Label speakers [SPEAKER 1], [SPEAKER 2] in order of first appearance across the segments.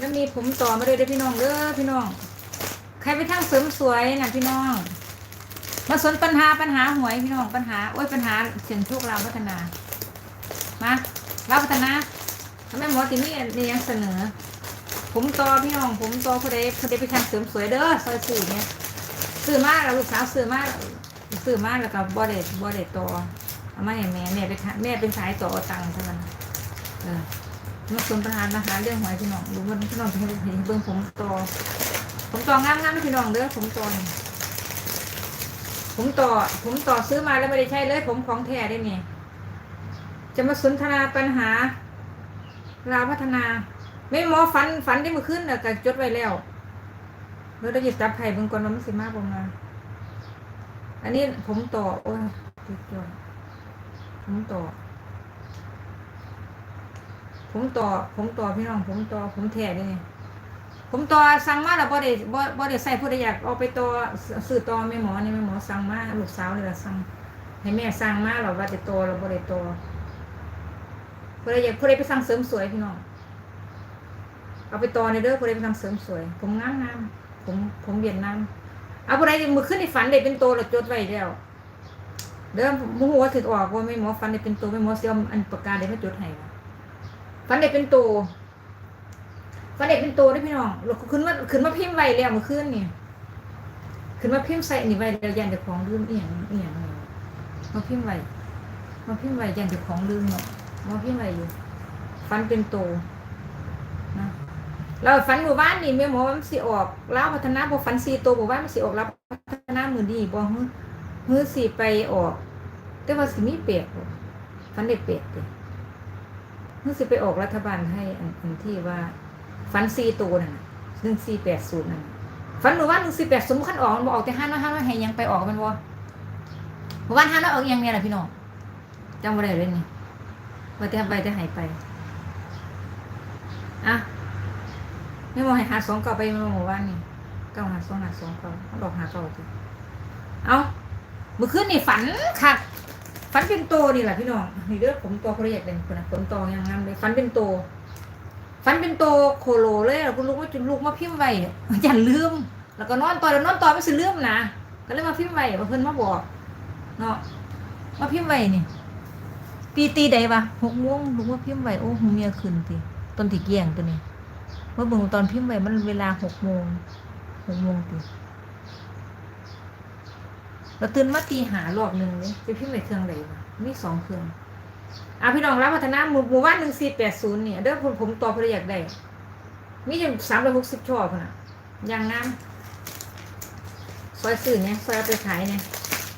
[SPEAKER 1] แล้วมีผมต่อมาเลยเด้อพี่น้องเด้อพี่น้อง ใครไปทางเสริมสวยนะพี่น้อง มาสนปัญหาปัญหาหวยพี่น้องปัญหาโอ้ยปัญหาเสียงโชคลาวพัฒนา มาลาวพัฒนาทำไมหมอติมี่นี่ยังเสนอ ผมต่อพี่น้อง ผมต่อผู้ใดผู้ใดไปทางเสริมสวยเด้อซอยสี่เนี่ยซื้อมากแล้วลูกสาวซื้อมากซื้อมากแล้วก็บ่ได้บ่ได้ต่อเอามาให้แม่แม่ไปทาแม่เป็นสายต่อตังค์เท่านั้นเออ มาสนปัญหาปัญหาเรื่องหวยพี่น้องรู้ว่าพี่น้องจะให้เห็นเบิ่งผมต่อผมต่องามงามพี่น้องเด้อผมต่อนผมต่อ ผมต่อซื้อมาแล้วไม่ได้ใช้เลยผมของแท้ได้เนี่ยจะมาสนทนาปัญหาลาวพัฒนา ไม่หมอฝันฝันที่มื่อคืนน่จดไว้แล้วเราได้หยิบจับไผ่เบิ่งก่อนว่ามันสิมาบ่มาอันนี้ผมต่อโอ้ยติดจอยผมต่อ ผมต่อ ผมต่อพี่น้อง ผมต่อ ผมแท้ได้เนี่ยผมต่อสั่งมาแล้วบ่ได้บ่บ่ได้ใส่ผู้ใดอยากเอาไปต่อซื้อต่อแม่หมอนี่แม่หมอสั่งมาลูกสาวนี่ล่ะสั่งให้แม่สั่งมาแล้วว่าจะต่อแล้วบ่ได้ต่อผู้ใดอยากผู้ใดไปสั่งเสริมสวยพี่น้อง เอาไปต่อในเด้อผู้ใดไปสั่งเสริมสวย ผมงามงามผมผมเวียดนามเอาผู้ใดมือขึ้นในฝันได้เป็นโตแล้วจดไว้แล้วเด้อบ่ฮู้ว่าถึกออกว่าแม่หมอฝันได้เป็นโตแม่หมอเสิเอาอันปากกาได้มาจดให้ ว่าฝันได้เป็นโตฟันเด็กเป็นตัวได้พี่น้องเราขึ้นมาขึ้นมาพิมพ์ไว้แล้วมื่อคืนนี่ขึ้นมาพิมพ์ใส่นี่ไว้แล้วยันเด็กของลืมเอียงเอียงมาพิมพ์ไว้มาพิมพ์ไว้ยันเด็กของลืมเนาะมาพิมพ์ไว้อยู่ฟันเป็นโตนะเราฟันหมู่บ้านนี่แม่หมอมันสิออกเล้าวพัฒนาบ่ฟันสีโตวบอกว่ามันสิออกเล้าวพัฒนามือดีบ่ฮือฮือสิไปออก แต่ว่าสิมีเปียกฟันเด็กเปียกเด้ ฮือสิไปออกรัฐบาลให้อันที่ว่าฟันซีตัวนั่นหนึ่งสี่แปดศูนย์นั่นฟันหนูว่าหนึ่งสี่แปดศูนย์ขั้นออกมันบอกออกแต่ห้าน้อยห้าน้อยให้ยังไปออกมันวะหมู่บ้านห้าน้อยออกยังเนี่ยแหละพี่น้องจำไว้ได้เลยนี่ว่าแต่ไปแต่หายไปอะไม่มองให้หาสองเก่าไปมองหมู่บ้านนี่เก้าหาสองหาสองเก่าเขาบอกหาเก่าทีเอาเมื่อคืนนี่ฝันค่ะ ฝันเป็นโตนี่แหละพี่น้องนี่เด้อผมตัวเขาเรียกเป็นคนนะผมโตยังงามเลยฝันเป็นโต ฟันเป็นโตโคโลเลยอะคุณลูกว่าจุลูกมาพิมพ์ไว้อย่าลืม แล้วก็นอนต่อแล้วนอนต่อไม่สิลืมนะก็เลยมาพิมพ์ไว้ว่าเพิ่นมาบอกเนาะมาพิมพ์ไว้นี่ตีตีใดวะหกโมงลูกมาพิมพ์ไว้โอ้หูเมียขึ้นติต้นที่เกี่ยงตัวนี้เมื่อเบิ่งตอนพิมพ์ไว้มันเวลาหกโมงหกโมงติ เราตื่นมาตีหารอบหนึ่งเลยจะพิมพ์ไว้เครื่องใดวะมีสองเครื่องอะพี่น้องรับพัฒนาหมู่หมู่บ้านหนึ่งสี่แปดศูนย์เนี่ยเด้อผมผมต่อเพลอยากได้ มีอยู่สามร้อยหกสิบช่อพนน่ะอย่างงามซอยสื่อเนี่ยซอยเอาไปขายเนี่ย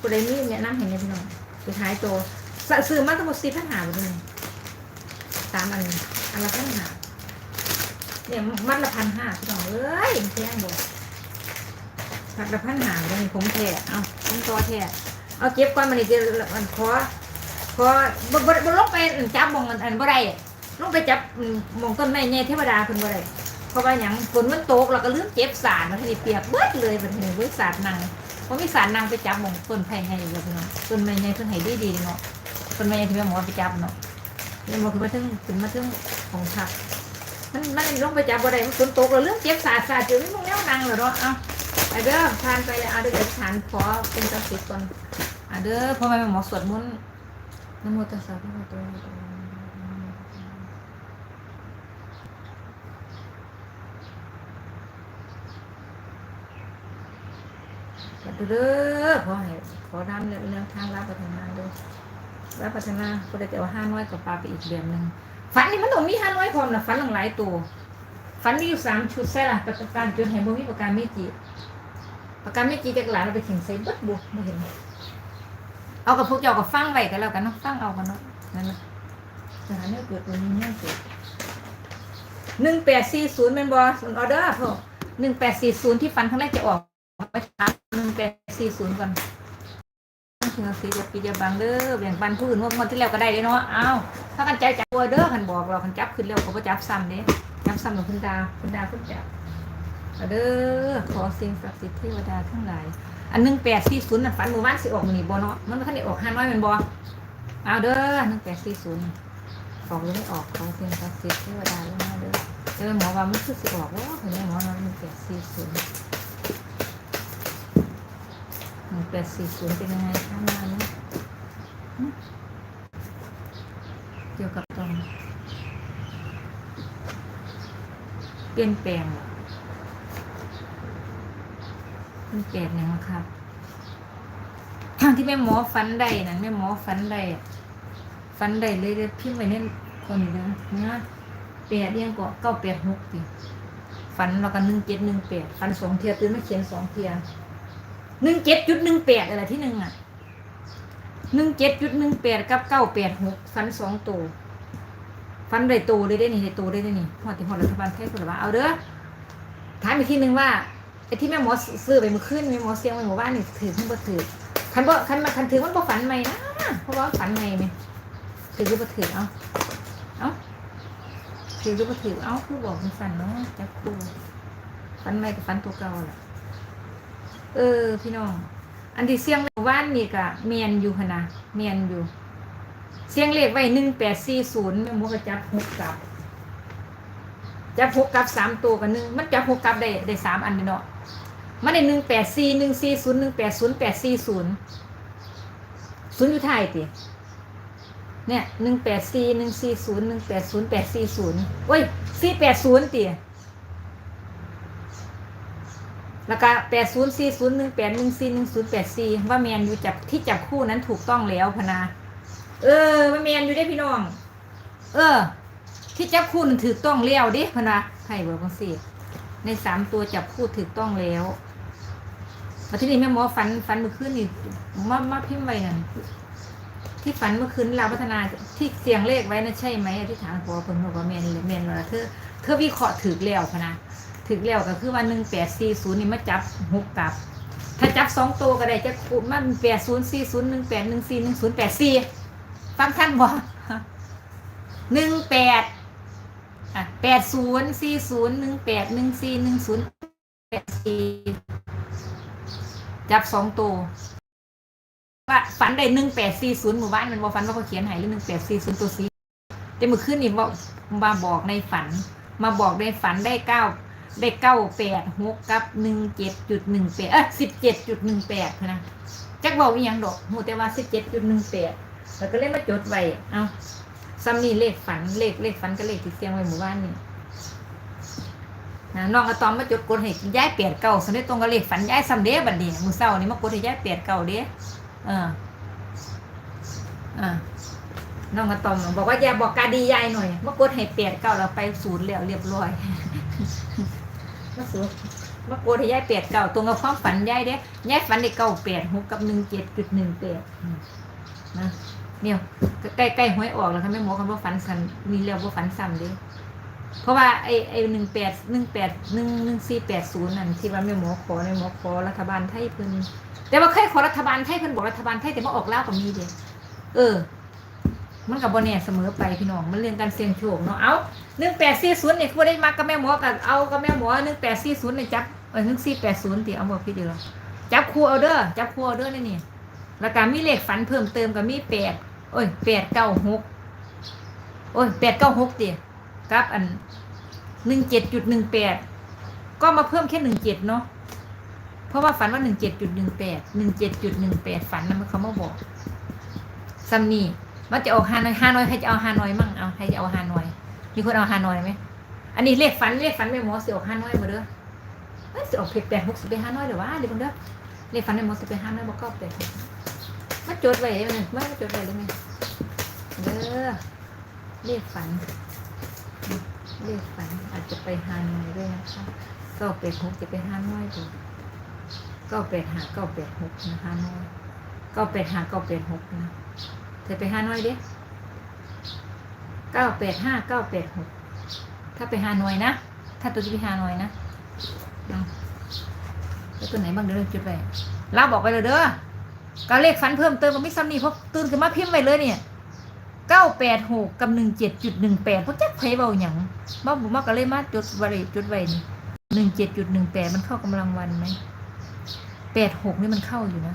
[SPEAKER 1] คนใดมีเนี่ยน้ำเห็นเนี่ยพี่น้องไปขายโตสะซื้อมาทั้งหมดสี่พันหาหมดเลยสามอันอันละพันหาเนี่ยมัดละพันห้าพี่น้องเอ้ยแพงบ่ มัดละพันหางเลยผมแท้เอาผมต่อแท้เอาเก็บก่อนมันนี่จะมันขอพอบบ่บ่ลงไปจับมองอันบ่ได้ลงไปจับมองต้นไม้ใหญ่เทวดาเพิ่นบ่ได้เพราะว่าหยังฝนมันตกแล้วก็ลืมเก็บสารมันที่เปียกเบิดเลยบัดนี้เบิดสารนังบ่มีสารนังไปจับมองต้นไผ่ใหญ่อยู่พี่น้องต้นไม้ใหญ่เพิ่นให้ดีๆเนาะต้นไม้ใหญ่ที่แม่หมอไปจับเนาะนี่บ่คือมาถึงถึงมาถึงของพักมันมันลงไปจับบ่ได้มันฝนตกแล้วลืมเก็บสารสารจนมันแนวนังแล้วเนาะเอา ไปเด้อทานไปเลยเอาเด้ออธิษฐานขอเป็นศักสิทธิ์ก่อนอะเด้อพ่อแม่หมอสวดมนต์นโมตัสสะภะคะอะระหะโตสัมมาสัมพุทธัสสะเด้อขอให้ขอน้ำเรื่องทางรับพัฒนาด้วยรับพัฒนาก็ได้แต่ว่าห้าน้อยกับปลาไปอีกแบบหนึ่งฝันนี่มันต้องมีห้าน้อยพร้อมนะฝันหลังหลายตัวฝันมีอยู่สามชุดใช่ล่ะประการจนเห็นบ่มีประการเมจิ ประการเมจิจากหลานเราไปถึงใส่เบิดบุไม่เห็น เอากับพวกเจ้ากับฟังไว้กันแล้วกันเนาะฟังเอากันเนาะนั่นนะสถานเนี่ยเกิดตัวนี้เนี่ยเกิดหนึ่งแปดสี่ศูนย์เป็นบอส่วนออเดอร์พวกหนึ่งแปดสี่ศูนย์ที่ฟันครั้งแรกจะออกไปถามหนึ่งแปดสี่ศูนย์ก่อนถึงสีจะปีจะบังเด้อแบ่งปันผู้อื่นงวดงวดที่แล้วก็ได้เลยเนาะเอาถ้ากันใจจับตัวเด้อคันบอกเราคันจับขึ้นเร็วเขาก็จับซ้ำเด้จับซ้ำกับคุณดาคุณดาคุณจับ เอาเด้อขอสิ่งศักดิ์สิทธิ์เทวดาทั้งหลายอันหนึ่งแปดสี่ศูนย์น่ะฝันหมู่บ้านสิออกมันนี่บเนาะมันไม่ทันได้ออกห้าน้อยแมันบอเอาเด้อหนึ่งแปดสี่ศูนย์ออกหรือไม่ออกของเสียงศักดิ์สิทธิ์เทวดาลงมาเด้อแต่ว่าหมอว่ามันคือสิออกว่าเห็นไหมหมอว่ามันแปดสี่ศูนย์หนึ่งแปดสี่ศูนย์เป็นยังไงคะมาเนี้เกี่ยวกับตรงเปลี่ยนแปลงเหรอ มันแปดหนึ่งครับทางที่แม่หมอฟันได้นั่นแม่หมอฟันได้ฟันได้เลยเลยพิมพ์ไว้เนี่ยคนนี้นะนะแปดเรียงก็เก้าแปดหกดิฟันเราก็หนึ่งเจ็ดหนึ่งแปดฟันสองเทียตื่นมาเขียนสองเทียหนึ่งเจ็ดจุดหนึ่งแปดอะไรที่หนึ่งอะหนึ่งเจ็ดจุดหนึ่งแปดกับเก้าแปดหกฟันสองตัวฟันได้ตัวเลยได้นี่ได้ตัวได้ได้นี่พอที่พอรัฐบาลไทยคนละว่าเอาเด้อถามอีกทีหนึ่งว่า อ้ที่แม่หมอซื้อไปมื่อคืนแม่หมอเสียงไปหมู่บ้านนี่ถือขึ้นบ่ถือคันบ่คันมาคันถือมันบ่ฝันใหม่นะเพราะว่าฝันใหม่ไหมถือหรือบ่ถือเอาเอาถือหรือบ่ถือเอาคือบอกมันฝันเนาะจักครูฝันใหม่กับฝันตัวเก่าแหละเออ พี่น้อง อันที่เสียงว่านนี่ก็เมียนอยู่หั่นนะเมียนอยู่ เสียงเลขไว้หนึ่งแปดสี่ศูนย์แม่หมูก็จับหกกับ จับหกกับสามตัวกับหนึ่งมันจับหกกับได้ได้สามอันเนาะมันได้หนึ่งแปดสี่หนึ่งสี่ศูนย์หนึ่งแปดศูนย์แปดสี่ศูนย์ศูนย์อยู่ท้ายติเนี่ยหนึ่งแปดสี่หนึ่งสี่ศูนย์หนึ่งแปดศูนย์แปดสี่ศูนย์โอ้ยสี่แปดศูนย์ติแล้วก็แปดศูนย์สี่ศูนย์หนึ่งแปดหนึ่งสี่หนึ่งศูนย์แปดสี่ว่าแมนอยู่จับที่จับคู่นั้นถูกต้องแล้วพนา เออว่าแมนอยู่ได้พี่น้อง เออ ที่จับคู่ถูกต้องแล้วดิพนาไพ่เบอร์บังสี่ในสามตัวจับคู่ถูกต้องแล้วมาที่นี่แม่หมอฝันฝันเมื่อคืนนี่มามาพิมพ์ไว้นั่นที่ฝันเมื่อคืนเราพัฒนาที่เสียงเลขไว้นะใช่ไหมที่ถามพอเพิ่นบอกว่าเมนเลยเมนว่าเธอเธอวิเคราะห์ถือแล้วพนะถือแล้วก็คือว่าหนึ่งแปดสี่ศูนย์นี่มาจับหกกับ ถ้าจับสองตัวก็ได้จะคูณมันแปดศูนย์สี่ศูนย์หนึ่งแปดหนึ่งสี่หนึ่งศูนย์แปดสี่ฟังท่านบ่หนึ่งแปด อะแปดศูนย์สี่ศูนย์หนึ่งแปดหนึ่งสี่หนึ่งศูนย์แปดสี่จับสองตัวว่าฝันได้หนึ่งแปดสี่ศูนย์หมู่บ้านมันบอกฝันว่าเขาเขียนให้หรือหนึ่งแปดสี่ศูนย์ตัวสีแต่เมื่อคืนนี่บอกมาบอกในฝัน มาบอกในฝันได้เก้าได้เก้าแปดหกกับหนึ่งเจ็ดจุดหนึ่งแปดเออสิบเจ็ดจุดหนึ่งแปดนะจักบอกอีหยังดอกหูแต่ว่าสิบเจ็ดจุดหนึ่งแปดแล้วก็เล่นมาจดไว้เอา ซ้ำนี่เลขฝันเลขเลขฝันก็เลขที่เสียงไว้หมู่บ้านนี่นะน้องอะตอมมาจดกดให้ย้ายเปลี่ยนเก่าสำเร็จตรงกับเลขฝันย้ายซ้ำเด้บัดนี้มือเช้านี่มากดให้ย้ายเปลี่ยนเก่าเด้เอออ่าน้องอะตอมบอกว่าอย่าบอกกาดียายหน่อยมากดให้เปลี่ยนเก่าแล้วไปศูนย์แล้วเรียบร้อยมาสูมากดให้ย้ายเปลี่ยนเก่าตรงกับความฝันย้ายเด้ย้ายฝันได้เก่าเปลี่ยนหกกับหนึ่งเจ็ดจุดหนึ่งเปลี่ยนนะ เนี่ยใกล้ใกล้หวยออกแล้วค่ะแม่หมอคำว่าฝันซ้ำมีแล้วว่าฝันซ้ำเด้เพราะว่าไอ้ไอ้หนึ่งแปดหนึ่งแปดหนึ่งหนึ่งสี่แปดศูนย์นั่นที่ว่าแม่หมอขอในหมอขอรัฐบาลไทยเพิ่นแต่ว่าเคยขอรัฐบาลไทยเพิ่นบอกรัฐบาลไทยแต่ว่าออกเล่าวกับมีเดียเออ มันกับบนเนี่ยเสมอไปพี่น้องมันเรื่องการเสี่ยงโชคเนาะเอาหนึ่งแปดสี่ศูนย์เนี่ยคือได้มากับแม่หมอกับเอากับแม่หมอหนึ่งแปดสี่ศูนย์เนี่ยจับเออหนึ่งสี่แปดศูนย์ตีเอาบอกพี่เดียวจับคู่เอาเด้อจับคู่เอาเด้อนี่นี่แล้วก็มีเลขฝันเพิ่มเติมกับมีแปด โอ้ยแปดเก้าหกโอ้ยแปดเก้าหกตีกับอันหนึ่งเจ็ดจุดหนึ่งแปดก็มาเพิ่มแค่หนึ่งเจ็ดเนาะเพราะว่าฝันว่าหนึ่งเจ็ดจุดหนึ่งแปดหนึ่งเจ็ดจุดหนึ่งแปดฝันนะมันเขามาบอกซัมนี่มันจะเอาฮานอยฮานอยใครจะเอาฮานอยมั่งเอาใครจะเอาฮานอยมีคนเอาฮานอยไหมอันนี้เลขฝันเลขฝันแม่หมอสิออกฮานอยมาเด้อเฮ้ยสิออกเพจแปดหกสิบไปฮานอยเดี๋ยวว่าเดี๋ยวเพิ่งเด้อเลขฝันแม่หมอสิไปฮานอยบอกก็แปด มาจดไว้เลยมันมาจดไว้เลยไหมเด้อเลขฝันเลขฝันอาจจะไปฮานอยด้วยนะคะเก้าแปดหกจะไปฮานอยดูเก้าแปดหาเก้าแปดหกนะฮานอยเก้าแปดหาเก้าแปดหกนะเธอไปฮานอยดิเก้าแปดห้าเก้าแปดหกถ้าไปฮานอยนะ ถ้าตัวจะไปฮานอยนะแล้วตัวไหนบ้างเดี๋ยวเราจุดไปเราบอกไปเลยเด้อ ก็เลขฝันเพิ่มเติมมันไม่ซ้ำนี่เพราะตื่นขึ้นมาพิมพ์ไปเลยเนี่ยเก้าแปดหกกับหนึ่งเจ็ดจุดหนึ่งแปดเพวกจักไผเบาหยังบ้าบุมากก็เลยมาจดไว้จดไว้นี่หนึ่งเจ็ดจุดหนึ่งแปดมันเข้ากำลังวันไหมแปดหกนี่มันเข้าอยู่นะ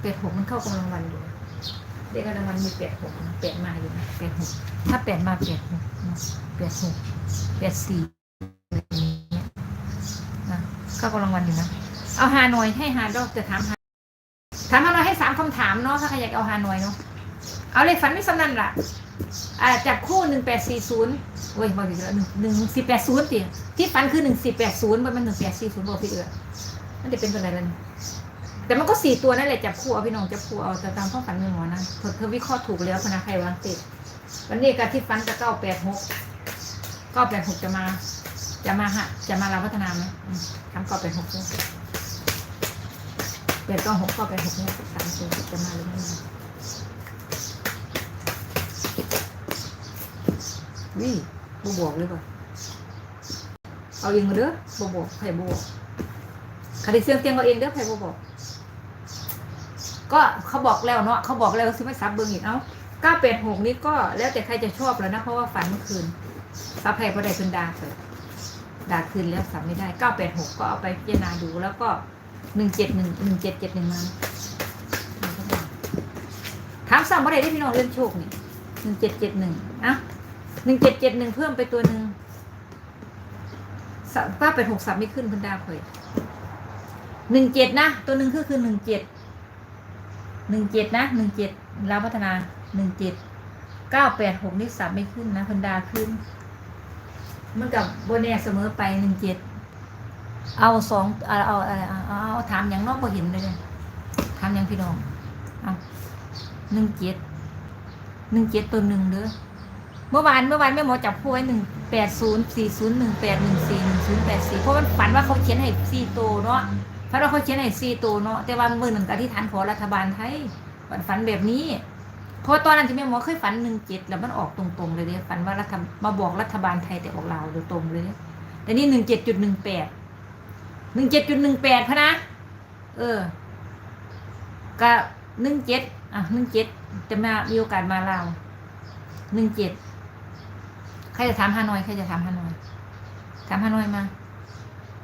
[SPEAKER 1] แปดหกมันเข้ากำลังวันอยู่เลขรางวัลมีแปดหกแปดมาอยู่นะแปดหกถ้าแปดมาแปดหกแปดหกแปดสี่เงี้ยนะก็กำลังวันอยู่นะ เอาฮานอยให้ฮาดอกจะถามฮา ถามฮานอยให้สามคำถามเนาะถ้าใครอยากเอาฮานอยเนาะเอาเลขฝันไม่สำนันล่ะอ่าจับคู่หนึ่งแปดสี่ศูนย์โอ้ยบอกผิดแล้วหนึ่งหนึ่งสี่แปดศูนย์ติที่ฝันคือหนึ่งสี่แปดศูนย์มันเป็นหนึ่งแปดสี่ศูนย์บอกพี่เอือมันจะเป็นตัวไหนล่ะแต่มันก็สี่ตัวนั่นแหละจับคู่เอาพี่น้องจับคู่เอาแต่ตามข้อฝันในหมอนะเธอเธอวิเคราะห์ถูกแล้วพนะใครวางติดวันนี้การที่ฝันจะเก้าแปดหกเก้าแปดหกจะมา จะมาฮะจะมาลาพัฒนาไหมอืมทำเก้าแปดหก ด้วยเปลี่ยนก็หกก็ไปหกเนี่ยสามตัวจะมาหรือไม่มานี่บวบกเลยป่ะเอาเองมาเด้อบวบอกใครบวบอกครได้เสียงเตียงเอาเองเด้อใครบวบกก็เขาบอกแล้วเนาะเขาบอกแล้วซื้อไม่ซับเบิ้งอีกเอ้าเก้าแปดหกนี่ก็แล้วแต่ใครจะชอบแล้วนะเพราะว่าฝันเมื่อคืนซับใครก็ได้คืนดาเกิดดาคืนแล้วสับไม่ได้เก้าแปดหกก็เอาไปพิจารณาดูแล้วก็ หนึ่งเจ็ดหนึ่งหนึ่งเจ็ดเจ็ดหนึ่งมาถามซ้ำอะไรได้พี่น้องเรื่องโชคนี่หนึ่งเจ็ดเจ็ดหนึ่งอะหนึ่งเจ็ดเจ็ดหนึ่งเพิ่มไปตัวหนึ่งสับป้าเป็นหกสับไม่ขึ้นพันดาคอยหนึ่งเจ็ดนะ ตัวหนึ่งคือคือหนึ่งเจ็ดหนึ่งเจ็ดนะหนึ่งเจ็ดลาวพัฒนาหนึ่งเจ็ดเก้าแปดหกนี่สับไม่ขึ้นนะพันดาขึ้น มันกับโบแน่เสมอไปหนึ่งเจ็ด เอาสองเอาเอาเอาเอาถามอย่างน้องพอเห็นเลยเนี่ยถามอย่างพี่น้องเอาหนึ่งเจ็ดหนึ่งเจ็ดตัวหนึ่งเด้อเมื่อวานเมื่อวานแม่หมอจับคู่ไว้หนึ่งแปดศูนย์สี่ศูนย์หนึ่งแปดหนึ่งสี่หนึ่งศูนย์แปดสี่เพราะมันฝันว่าเขาเขียนให้สี่ตัวเนาะฝันว่าเขาเขียนให้สี่ตัวเนาะแต่ว่ามือหนึ่งกับที่ฐานขอรัฐบาลไทยฝันฝันแบบนี้เพราะตอนนั้นที่แม่หมอเคยฝันหนึ่งเจ็ดแล้วมันออกตรงๆเลยเนี่ยฝันว่ารัฐมาบอกรัฐบาลไทยแต่ออกลาวโดยตรงเลยแต่นี่หนึ่งเจ็ดจุดหนึ่งแปด หนึ่งเจ็ดจุดหนึ่งแปดพะนะ เออ ก็หนึ่งเจ็ดอะหนึ่งเจ็ดจะมามีโอกาสมาลาหนึ่งเจ็ดใครจะถามฮานอยใครจะถามฮานอยถามฮานอยมา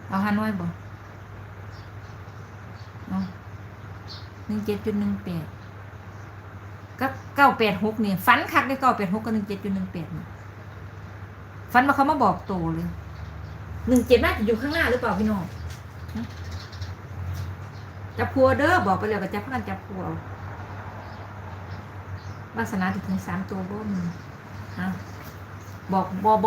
[SPEAKER 1] เอาฮานอยบ่หนึ่งเจ็ดจุดหนึ่งแปดก็เก้าแปดหกเนี่ยฝันคักได้เก้าแปดหกก็หนึ่งเจ็ดจุดหนึ่งแปดเนี่ยฝันว่าเขามาบอกโตเลยหนึ่งเจ็ดน่าจะอยู่ข้างหน้าหรือเปล่าพี่น้อง จับพัวเด้อบอกไปเลยว่าจับพักกันจับพัวเอาวาสนาถึงสามตัวบ่มฮะบอกบอบ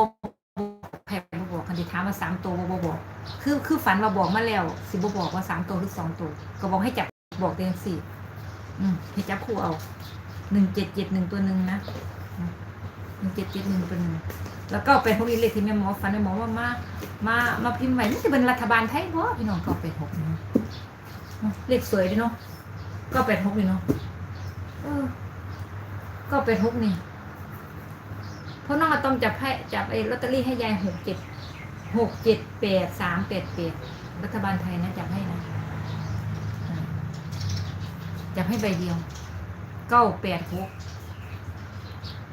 [SPEAKER 1] แผ่บบอกคันที่ถามว่าสามตัวบอบบอก คือคือฝันว่าบอกมาแล้วสิบบอกว่าสามตัวหรือสองตัวก็บอกให้จับบอกเต็มสี่อืมให้จับคู่เอาหนึ่งเจ็ดเจ็ดหนึ่งตัวหนึ่งนะหนึ่งเจ็ดเจ็ดหนึ่งตัวหนึ่ง แล้วก็เป็นพวกนี้เลยที่แม่หมอฟันแม่หมอว่ามามามาพิมพ์ไว้นี่จะเป็นรัฐบาลไทยบ่พี่น้องก็เป็นหกเนาะเลขสวยดีเนาะก็เป็นหกนี่เนาะเออ ก็เป็นหกนี่เพราะน้องอาตอมจับให้จับไอ้ลอตเตอรี่ให้ยายหกเจ็ดหกเจ็ดแปดสามแปดแปดรัฐบาลไทยนะจับให้นะจับให้ใบเดียวเก้าแปดหก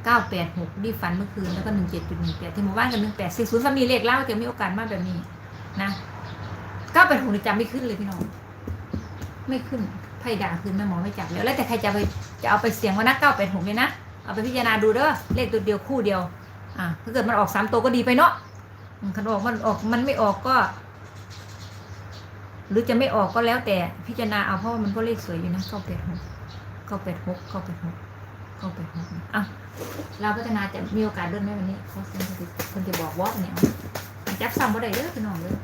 [SPEAKER 1] เก้าแปดหกดีฟันเมื่อคืนแล้วก็หนึ่งเจ็ดจุดหนึ่งแปดที่หมู่บ้านกับหนึ่งแปดสี่ศูนย์มีเลขเล่าจะมีโอกาสมากแบบนี้นะเก้าแปดหกนี่จำไม่ขึ้นเลยพี่น้อง ไม่ขึ้นไพ่ด่าขึ้นแม่หมอไม่จับแล้วแล้วแต่ใครจะไปจะเอาไปเสี่ยงว่านะเก้าแปดหกเนี่ยนะเอาไปพิจารณาดูเด้อเลขตัวเดียวคู่เดียว อ่าถ้าเกิดมันออกสามตัวก็ดีไปเนาะคันออกมันออกมันไม่ออกก็ หรือจะไม่ออกก็แล้วแต่พิจารณาเอาเพราะว่ามันก็เลขสวยอยู่นะเก้าแปดหกเก้าแปดหกเก้าแปดหก เก้าแปอะเราพัฒนาจะมีโอกาสเดินไหมวันนี้เขาเซ็นคนจะบอกวอกเนี่ยจับซ้ำบ่ได้เด้อพี่น้องเด้อ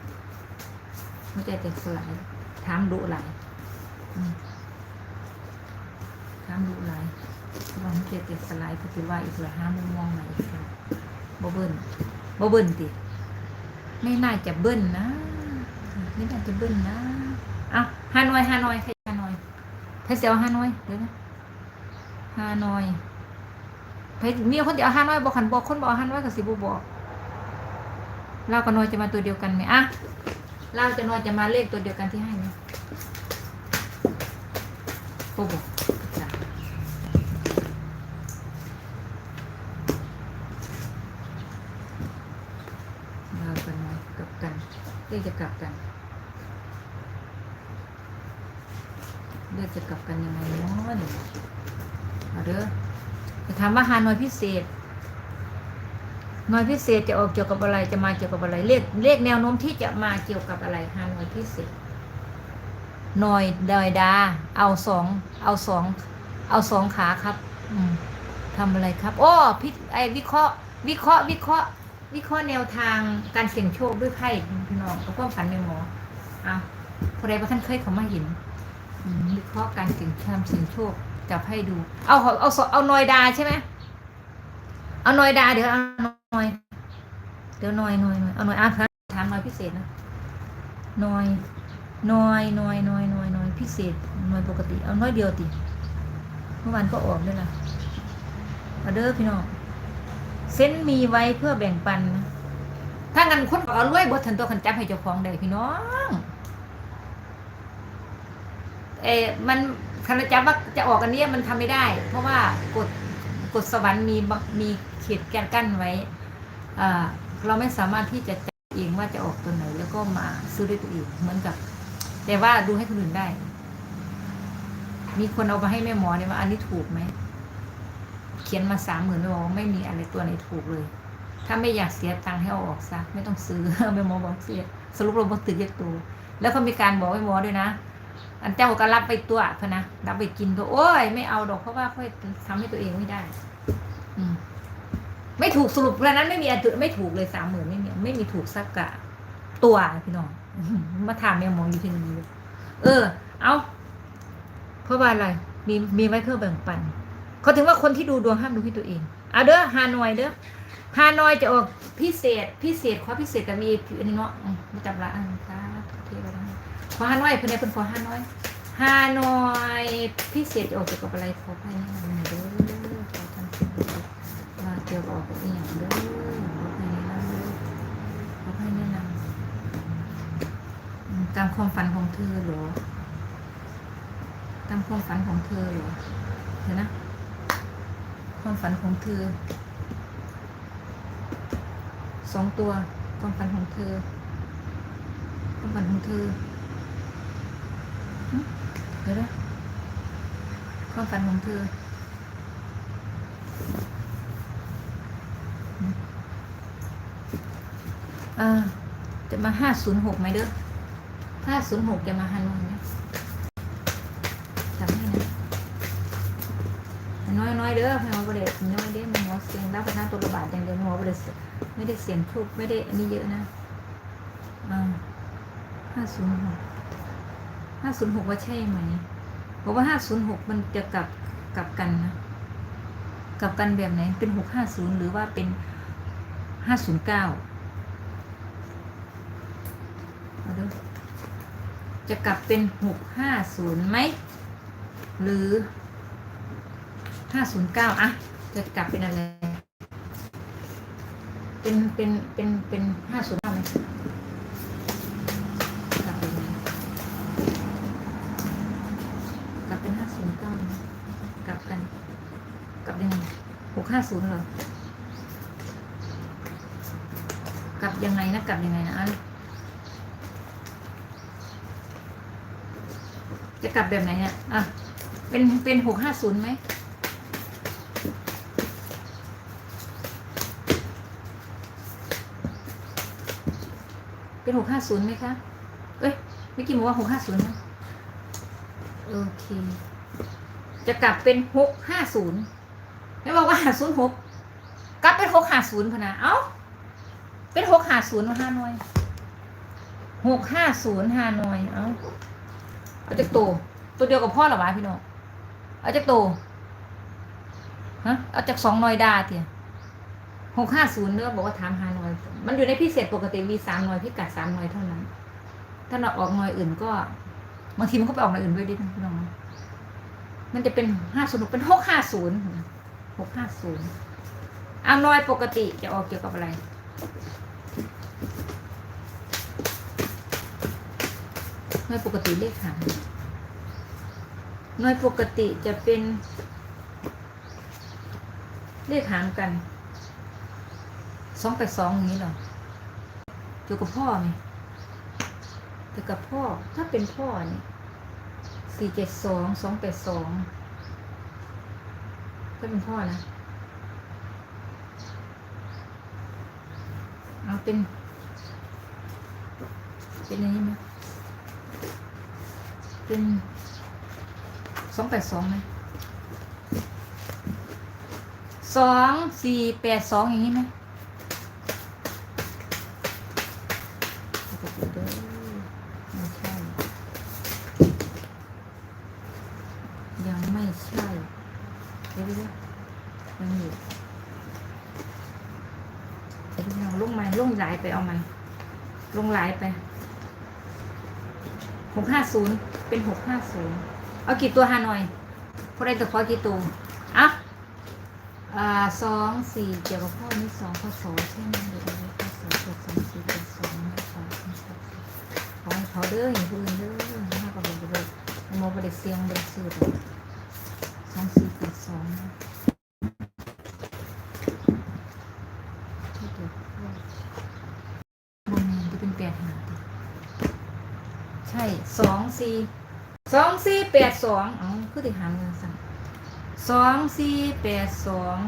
[SPEAKER 1] ไม่ใจเต็มสลายถามดุไหลถามดุไหลายลองเจเต็มสลายปฏิว่าอีกเลยห้ามมองใหม่อีกแล้วบ่เบิ้ลบ่เบิ้ลติไม่น่าจะเบิ้ลนะ ไม่น่าจะเบิ้ลนะอ้าฮานอยฮานอยใครฮานอยใครเสียวฮานอยเดี๋ยวนะ ฮานอยไปมีคนที่เอาห้าน้อยบอกขันบอกคนบอกเอาห้าน้อยกับสิบบอกเรากับน้อยจะมาตัวเดียวกันไหมอะเราจะน้อยจะมาเลขตัวเดียวกันที่ให้ไหมโอ้บอกเรากับน้อยกลับกันเลขจะกลับกันเลขจะกลับกันยังไงเนาะ เอาเด้อจะถามว่าฮานอยพิเศษหน่วยพิเศษจะออกเกี่ยวกับอะไรจะมาเกี่ยวกับอะไรเลขเลขแนวโน้มที่จะมาเกี่ยวกับอะไรฮานอยพิเศษหน่อยดอยดา เอาสองเอาสองเอาสองขาครับ อืมทำอะไรครับโอ้พิไอวิเคราะห์ วิเคราะห์วิเคราะห์ วิเคราะห์แนวทางการเสี่ยงโชคด้วยไพ่พี่น้องกับความฝันในหมอเอาพอใดพระท่านเคยเขามาเห็นวิเคราะห์การเสี่ยงชามเสี่ยงโชค จับให้ดูเอาเอาเอาเอานอยดาใช่ไหมเอานอยดาเดี๋ยวเอานอย เดี๋ยวนอยนอยนอยเอานอยอะครับถามนอยพิเศษนะนอยนอยนอยนอยนอยนอยพิเศษนอยปกติ เอานอยเดียวติเมื่อวานก็ออกด้วยล่ะเอาเด้อพี่น้องเส้นมีไว้เพื่อแบ่งปันนะถ้างั้นคนก็เอารวยบททันตัวขันจับให้เจ้าของได้พี่น้อง เออมัน คันจับว่าจะออกอันเนี้ยมันทำไม่ได้ เพราะว่ากฎกฎสวรรค์มีมีเขตแกนกั้นไว้อเราไม่สามารถที่จะจับเองว่าจะออกตัวไหน แล้วก็มาซื้อด้วยตัวเองเหมือนกับ แต่ว่าดูให้คนอื่นได้ มีคนเอามาให้แม่หมอเนี่ยว่าอันนี้ถูกไหมเขียนมาสามหมื่นไม่บอกว่าไม่มีอะไรตัวไหนถูกเลย ถ้าไม่อยากเสียตังค์ให้เอาออกซะไม่ต้องซื้อแม่หมอบอกเสียสรุปเราบอตึกเยกตัวแล้วก็มีการบอกแม่หมอด้วยนะ อันเจ้าก็รับไปตัวพะนะรับไปกินตัวโอ้ยไม่เอาดอกเพราะว่าค่อยทำให้ตัวเองไม่ได้ อืมไม่ถูกสรุปแล้วนั้นไม่มีอันตไม่ถูกเลยสามหมื่นไม่มีไม่มีถูกสักกะตัวพี่น้องมาถามแม่หมออยู่ที่นี่เออ เอาเพราะว่าอะไร มีมีไว้เพื่อแบ่งปันเขาถึงว่าคนที่ดูดวงห้ามดูที่ตัวเองเอาเด้อฮานอยเด้อฮานอยจะออกพิเศษ พิเศษขอพิเศษกับมีอันนี้เนาะมาจับละอันค่ะเทวดา อฮาน้อยเพิ่อนเพิ่นขอฮานอยฮานอยพิเศษจะออกเกี่ยวกับอะไรขอให้แนะนำหน่อยเด้อขอทำสิ่งดีๆมาเกี่ยวกับออกอีหยังด้อขอให้แนะนำเด้อขอให้แนะนำตามความฝันของเธอหรอตามความฝันของเธอเหรอเดี๋ยวนะ ความฝันของเธอสองตัวความฝันของเธอความฝันของเธอ เดี๋ยวความฝันของเธอหึอ่าจะมาห้าศูนย์หกไหมเด้อห้าศูนย์หกจะมาฮันวันไหมจำให้นะน้อยน้อยๆเด้อแม่หมอประเด็น้อยเด้อแม่หมอเสียงรับประทาตัวระบาดอย่างเดียวแม่หมอประเด็ไม่ได้เสียงทุกไม่ได้อันนี้เยอะนะอ่าห้าศูนย์หก ห้าศูนย์หกว่าใช่ไหมบอกว่าห้าศูนย์หกมันจะกลับกลับกันนะกลับกันแบบไหนเป็นหกห้าศูนย์หรือว่าเป็นห้าศูนย์เก้าเอาดูจะกลับเป็นหกห้าศูนย์ไหมหรือห้าศูนย์เก้าอะจะกลับเป็นอะไร เป็นเป็นเป็นเป็นห้าศูนย์เก้าไหมกลับเป็นไงกลับเป็นห้าศูนย์เก้าไหมกลับกัน กลับยังไง ห้าศูนย์เหรอ กลับยังไงนะ กลับยังไงนะอันจะกลับแบบไหนเนี่ยอะ เป็นเป็นหกห้าศูนย์ไหมเป็นหกห้าศูนย์ไหมคะ เอ้ยเมื่อกี้บอกว่าหกห้าศูนย์นะโอเค จะกลับเป็นหกห้าศูนย์ ไม่บอกว่าหาศูนย์หกกลับเป็นหกหาศูนย์พนะเอ้า เป็นหกหาศูนย์ห้าหน่วยหกห้าศูนย์ห้าหน่วยเอ้าเอาจากตัวตัวเดียวกับพ่อหรอวะพี่น้องเอาจากตัวฮะเอาจากสองหน่วยดาเถียหกห้าศูนย์เนื้อบอกว่าถามหาหน่วยมันอยู่ในพิเศษปกติมีสามหน่วยพิกัดสามหน่วยเท่านั้น ถ้าเราออกหน่วยอื่นก็บางทีมันก็ไปออกหน่วยอื่นด้วยดิพี่น้องมันจะเป็นห้าศูนย์เป็นหกห้าศูนย์ กห้าศูนย์อาหน่วยปกติจะออกเกี่ยวกับอะไรหน่วยปกติเลขหางหน่วยปกติจะเป็น เลขหางกันสองไปสองอย่างนี้หรอเกี่ยวกับพ่อไหมเกี่ยวกับพ่อถ้าเป็นพ่อนี่สี่เจ็ดสองสองแปดสอง ถ้าเป็นพ่อนะเอาเป็น เป็นอย่างนี้ไหมเป็นสองแปดสองไหมสองสี่แปดสองอย่างนี้ไหมใช่ ยังไม่ใช่เดี๋ยวๆยังอยู่เดี๋ยวๆลงมาลงหลายไปเอามัน ลงหลายไปหกห้า ศูนย์เป็นหกห้าศูนย์เอากี่ตัวฮานอยพอได้ตัวขอกี่ตัวอะอ่าสองสี่เกี่ยวกับพ่อนี้สองข้อสองใช่ไหมเดี๋ยวเราข้อสองเจ็ดสองสี่เป็นสองสองสองสองขอให้เขาเด้ออย่างอื่นเด้อมากับเบอร์โมบริเซียงบริสุทธิ์สองสี่เจ็ดสองนะที่ตัวพ่อบนนี้จะเป็นแปดหาดิใช่ สองสี่สองสี่แปดสองอ๋อคือติหารเงินสั่งสองสี่แปดสอง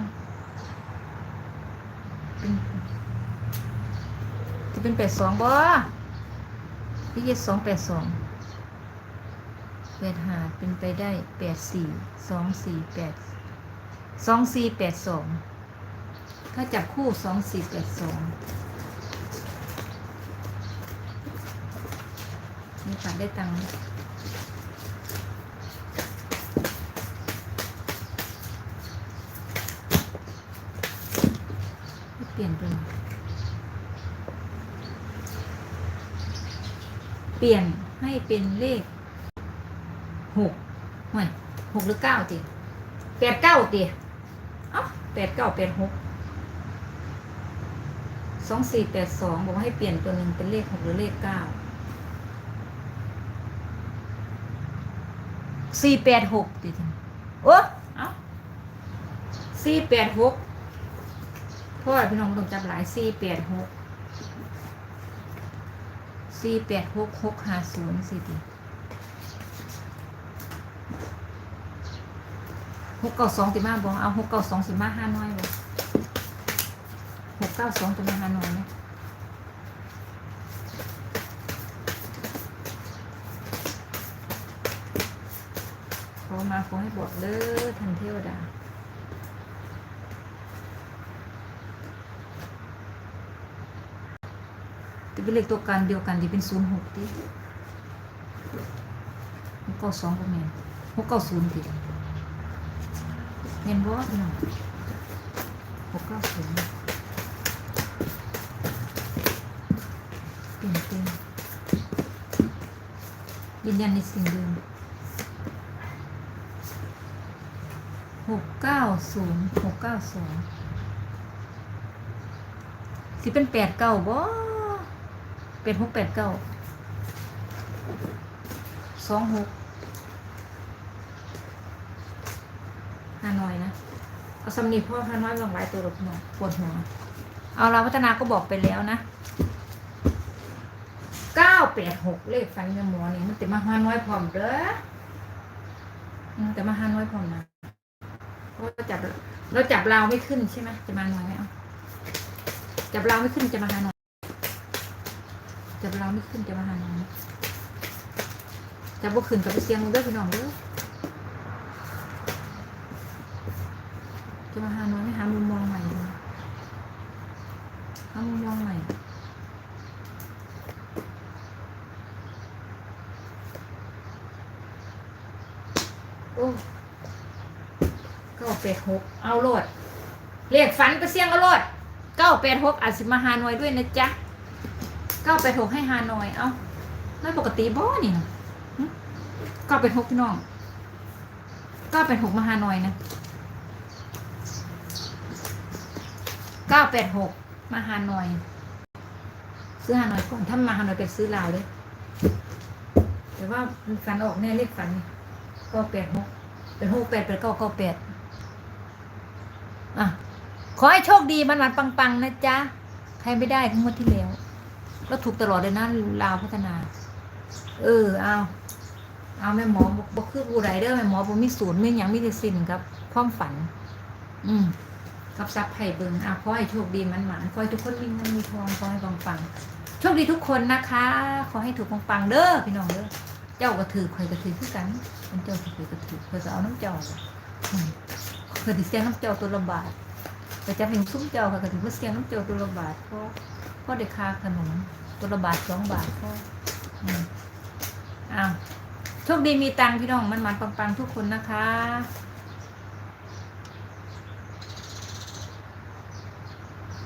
[SPEAKER 1] จะเป็นแปดสองบ่พี่เจ็ดสองแปดสองแปดหาเป็นไปได้แปดสี่สองสี่แปดสองสี่แปดสองถ้าจับคู่สองสี่แปดสอง มีโอกาสได้ตังค์เปลี่ยนเป็น เปลี่ยนให้เป็นเลขหกห่วยหกหรือเก้าติแปดเก้าติเอ้าแปดเก้าแปดหกสองสี่แปดสองบอกว่าให้เปลี่ยนตัวหนึ่งเป็นเลขหกหรือเลขเก้า สี่แปดหกดิโอ้เอ้าสี่แปดหกพ่อพี่น้องต้องจับหลายสี่แปดหกสี่แปดหกหกห้าศูนย์สี่ดิหกเก้าสองติมาบอกเอาหกเก้าสองสิมาห้าน้อยบอกหกเก้าสองจะมาห้าน้อยไหม มาขอให้บอกเด้อทันเทวดาจะเป็นเลขตัวกันเดียวกันที่เป็นศูนย์หกที่หกเก้าสองก็แม่หกเก้าศูนย์ติเห็นบ่พี่น้องหกเก้าศูนย์เปลี่ยนเปลี่ยนยืนยันในสิ่งเดิม หกเก้าศูนย์หกเก้าสองสิเป็นแปดเก้าบ่เป็นหกแปดเก้าสองหกห้าน้อยนะ เอาสำนีพ่อห้าน้อยลงหลายตัวหรอกพี่องปวดหัวเอาเราพัฒนาก็บอกไปแล้วนะเก้าแปดหกเลขฟันเงินหมอนี่มันแต่มาห้าน้อยพร้อมเด้อแต่มาห้าน้อยพร้อมนะ เพราะว่าจับเราจับเราไม่ขึ้นใช่ไหมจะมาหน่อยไหมเอาจับเราไม่ขึ้นจะมาหาหน่อยจับเราไม่ขึ้นจะมาหาหน่อยจับบ่ขึ้นกับไปเสียงเด้อพี่น้องเด้อจะมาหาหน่อยไม่หามุมมองใหม่เลยหามุมมองใหม่โอ้ เก้า แปดหกเอาโลดเลขฝันไปเสี่ยงเอาโลดเก้าแปดหกอาจสิมาหาหน่วยด้วยนะจ๊ะเก้าแปดหกให้หาหน่อย เอาไม่ปกติบ่นี่นะเก้าแปดหกพี่น้องเก้าแปดหกมาหาหน่อยนะเก้าแปดหกมาหาหน่อย ซื้อหาหน่อยก่อนถ้ามาหาหน่อยเป็นซื้อลาวเลยแต่ว่ามันฝันออกแน่เลขฝันเก้าแปดหกเป็นหกแปดเป็นเก้าเก้าแปด อะขอให้โชคดีมันวันปังๆนะจ๊ะ ใครไม่ได้ทั้งหมดที่แล้วเราถูกตลอดเลยนะลาวพัฒนา เออเอาเอาแม่หมอบอกคือผู้ไรเด้อแม่หมอผมมีศูนย์มีอย่างมีแต่สินครับความฝัน อืมกับซับไผ่เบิงอะขอให้โชคดีมันหมานขอให้ทุกคนมีเงินมีทองขอให้ปังปังๆโชคดีทุกคนนะคะ ขอให้ถูกปังปังๆเด้อพี่น้องเด้อเจ้าก็ถือข่อยก็ถือคือกันมันเจ้าถือข่อยก็ถือข่อจะเอาน้ำเจ้า อืมข่อยถือเสียงน้ำเจ้าตัวละบาทแต่จะเป็นซุ้มเจ้าค่ะก็ถือว่าเสียงน้ำเจ้าตัวละบาทเพราะเพราะได้คาขนมตัวละบาทสองบาทก็อืมอ้าวโชคดีมีตังค์พี่น้องมันมันปังๆทุกคนนะคะ